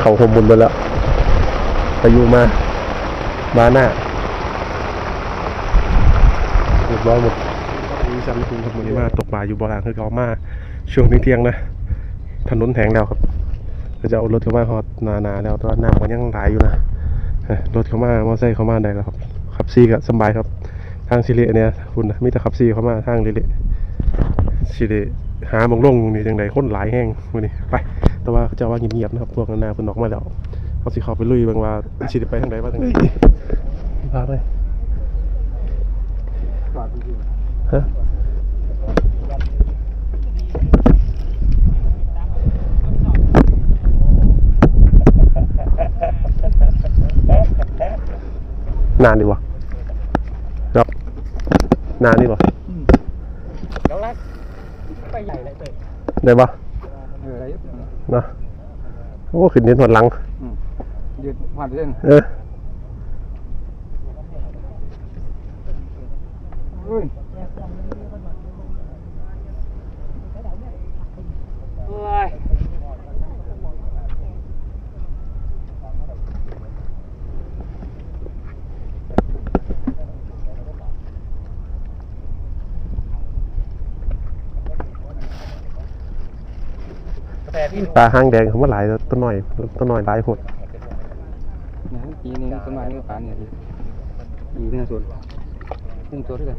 เขาหมบุญไปแล้วพายุมา มาหน้าเรียบร้อยหมดนี่สันคุณครับวันนี้มาตกปลาอยู่โบราณคือเขามา ช่วงเที่ยงนะ ถนนแถงแล้วครับก็จะเอารถเข้ามาฮอดนานาแล้วต่ว่าน้ำมันยังไหลอยู่นะรถเข้ามามอไซค์เข้ามาได้แล้วครับขับซีก็สบายครับ ทางสิเลเนี่ยคุณนะมีแต่ขับซีเข้ามาทางเละๆสิเลหาหมองลงนี่จังไดคนหลายแห้งมื้อนี้ไป แต่ว่าเจะว่าเงียบๆนะครับ พวกนานาเพิ่นออกมาแล้วเขาสิเข้าไปลุยเบิ่งว่าสิได้ไปทางใดว่าทางใดพาไปฮะนานดีวะครับนานดีวะแล้วรักไปใหญ่เลยเตยได้ปะ เอออะไรอยู่ เนาะโอ้ขึ้นเน้นหมดหลังยืดผ่านเส้นเออ ปลาหางแดงเขามาหลายแล้วตัวหน่อยตัวหน่อยหลายหดเนี่ยปีนึงต้นไม้ก็ป่านเนี่ยดีเนี่ยส่วนหนึ่งตัวด้วยกัน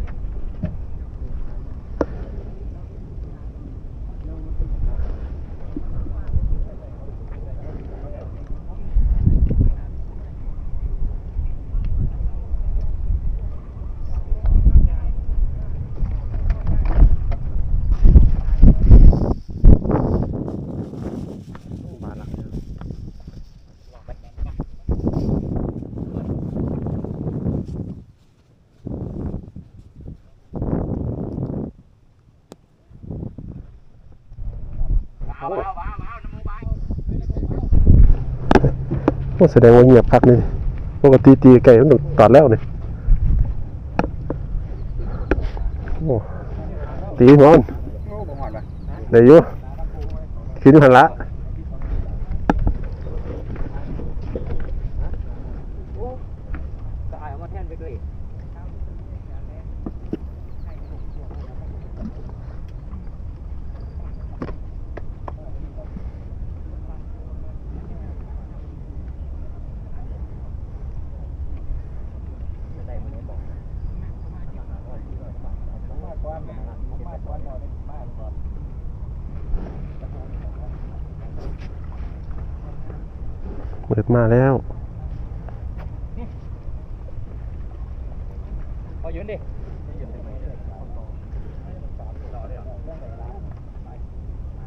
โอ้แสดงว่าเงียบพักนี่ปกติตีไก่มันต้องตอดแล้วนี่โอ้ตีนอนโอ้บ่หอดป่ะได้อยู่ขึ้นหันละอายเอามาแทนไปเลย ตึกมาแล้วเอายืนดิ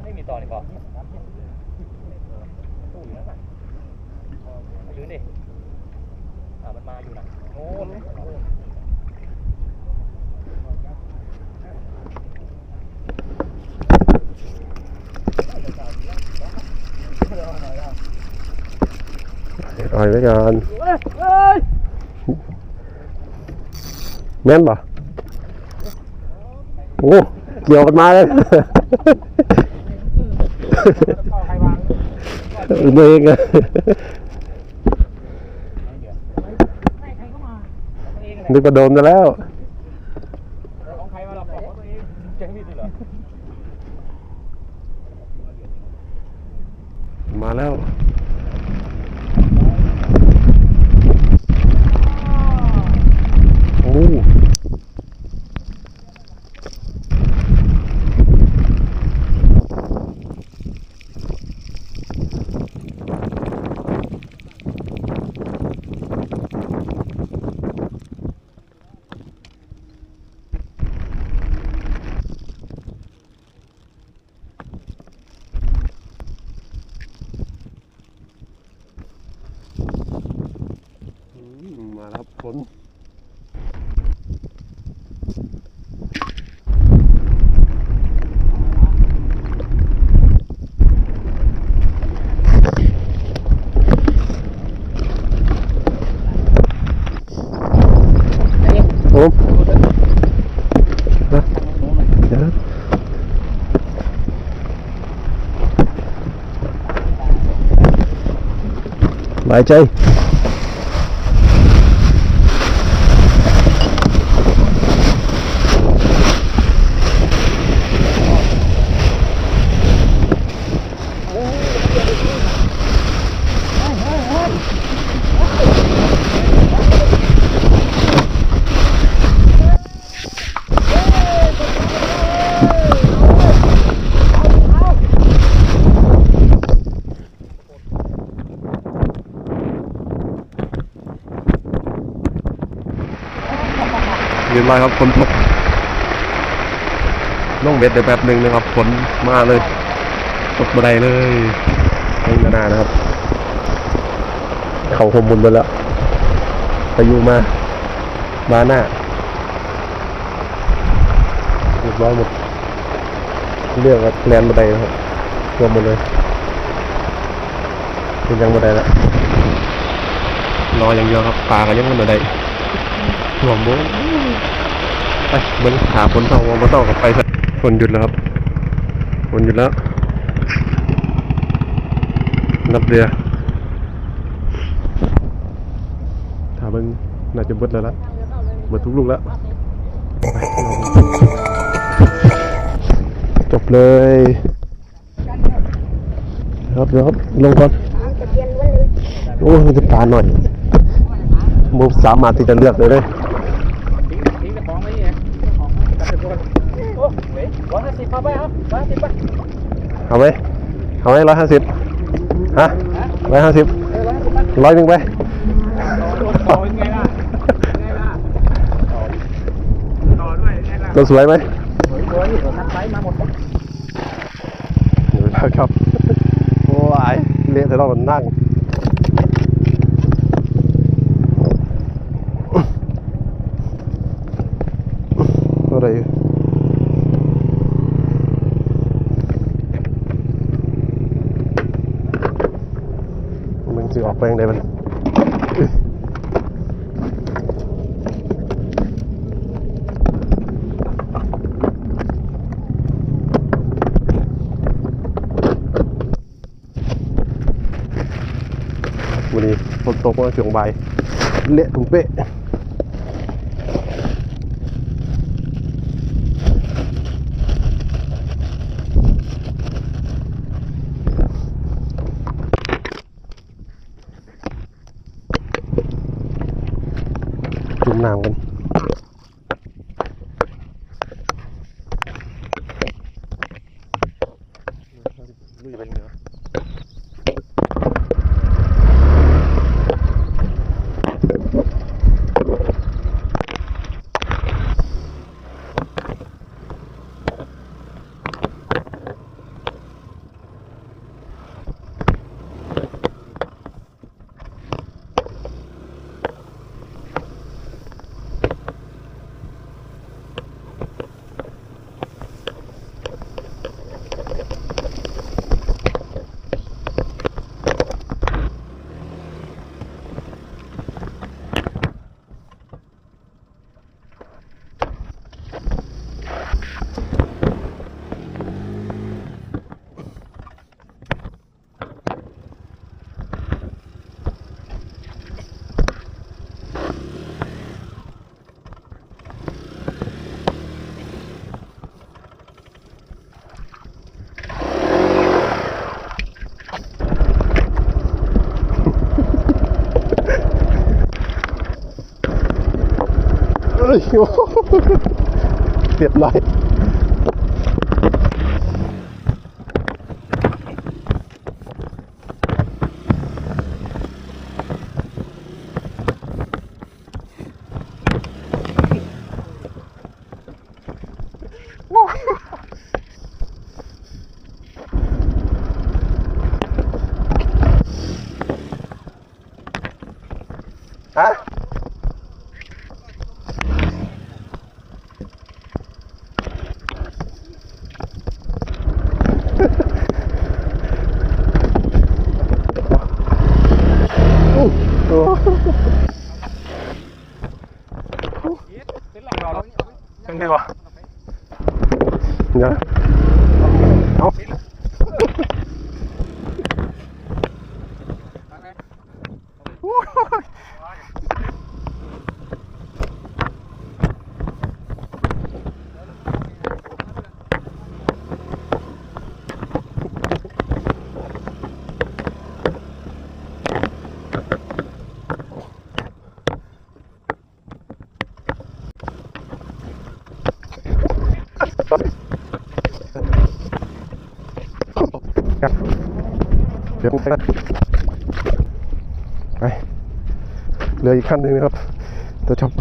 ไม่มีต่อนี่พอเอายืนดิอ่ามันมาอยู่นะโอ้ย อ่อยไว้ก่อนแม่นป่ะโอ้เกี่ยวกันมาเลยเองอะนึกว่าโดนมาแล้ว ฝนโอ้นะเดี๋ยวนะ บายใจ ยบร้อยครับฝนตกน้องเบ็ดเดี๋ยวแป๊บหนึ่งนะครับฝนมาเลย ตกบันไดเลยให้นานานะครับ เขาหมมุนไปแล้วพายุมามาหน้าเรียบร้อยหมดเรื่องกับแลนบันไดครับรวมหมดเลยเป็นยังบันไดล้วรออย่างเดียวครับปลากันยังบันได หลวมบุ้งไปเบิ้งขาฝนตกมาต่อกับไปเถอะฝนหยุดแล้วครับฝนหยุดแล้วนับเรือถาเบิ้งน่าจะเบิดแล้วละเบิดทุกลูกแล้วจบเลยครับเดี๋ยวครับลงก่อนโอ้มันจะปลาหน่อยมุสามารถที่จะเลือกเลยเลย ทิ้งกระป๋องไว้นี่นะของกระป๋องโอ้เฮ้ย ร้อยห้าสิบพอไปครับร้อยห้าสิบไปเอาไหมเอาไหมร้อยห้าสิบฮะร้อยห้าสิบเออร้อยห้าสิบไปร้อยหนึ่งไปต่อยังไงล่ะยังไงล่ะต่อด้วยยังไงล่ะตัวสวยไหมสวยๆนัดไซส์มาหมดครับเดี๋ยวแล้วครับโอ้ยเละแต่เรานั่งอะไร มันจะออกไปยังไงมันวันนี้ฝนตกมาช่วงบ่ายเละถุงเป๊ะ น้ำกันลุยไปเหนือ เอ้ยโอ้โหเรียบร้อยฮะ อู้โอ้ เป็นหลังเราแล้วยังไงวะเดี๋ยวเอา เดี๋ยว ไปเหลืออีกขั้นหนึ่งนะครับจะจบ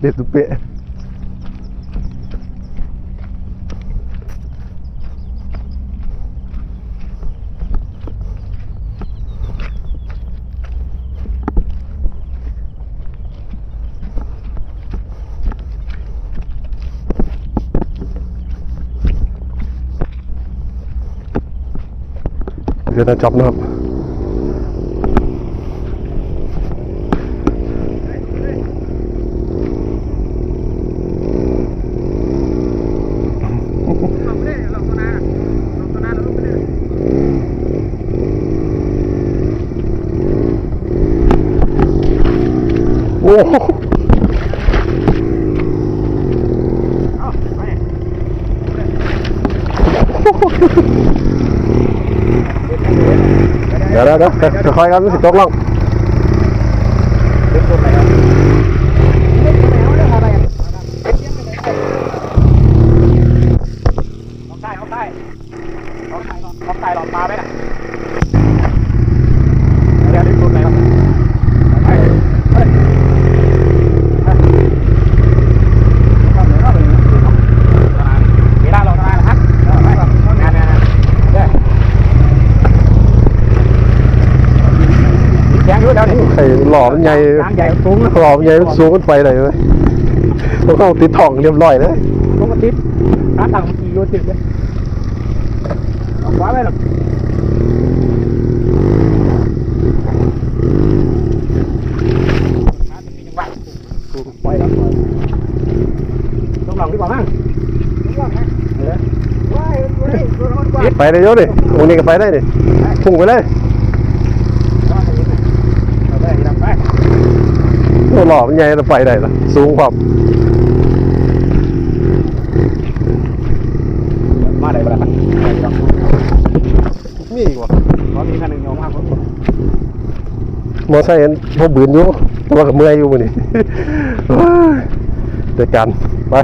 เรียบตุ๊เป๊ะ เดี๋ยวจะจบนะครับ โอ้โห เดี๋ยวเดี๋ยวเดี๋ยวค่อยๆกันสิตกลงเอาใต้เขาใต้เขาใต้หลอดปลาไหมล่ะเดี๋ยวดึงตัวไหนครับไปไปเวลาเราทำงานนะครับไปครับงานงานเด้แข็งอยู่เดี๋ยวนี้ ไข่ หล่อมันใหญ่ทางใหญ่สูงนะหล่อมันใหญ่มันสูงขึ้นไปเลยเว้ยมันก็ติดถ่องเรียบร้อยเลยปกติร้านต่างมันกี่โลติดเลยเอาขวาไปหรอกปล่อยแล้วปล่อยต้องลองดีกว่ามั้งต้องลองนะเออว้ายว้ายตัวร้อนกว่าไปเลยโยดิตรงนี้ก็ไปได้ดิพุ่งไปเลย เอาไปดับไป โอ้หล่อมันใหญ่เราไปได้ละสูงกว่ามาได้ปะล่ะมีอีกว่ะตอนนี้คันหนึ่งยอมมากคนมอไซค์พวกบืนอยู่แต่ว่ากับเมื่อยอยู่มือนี่เฮ้ยเจอกันไป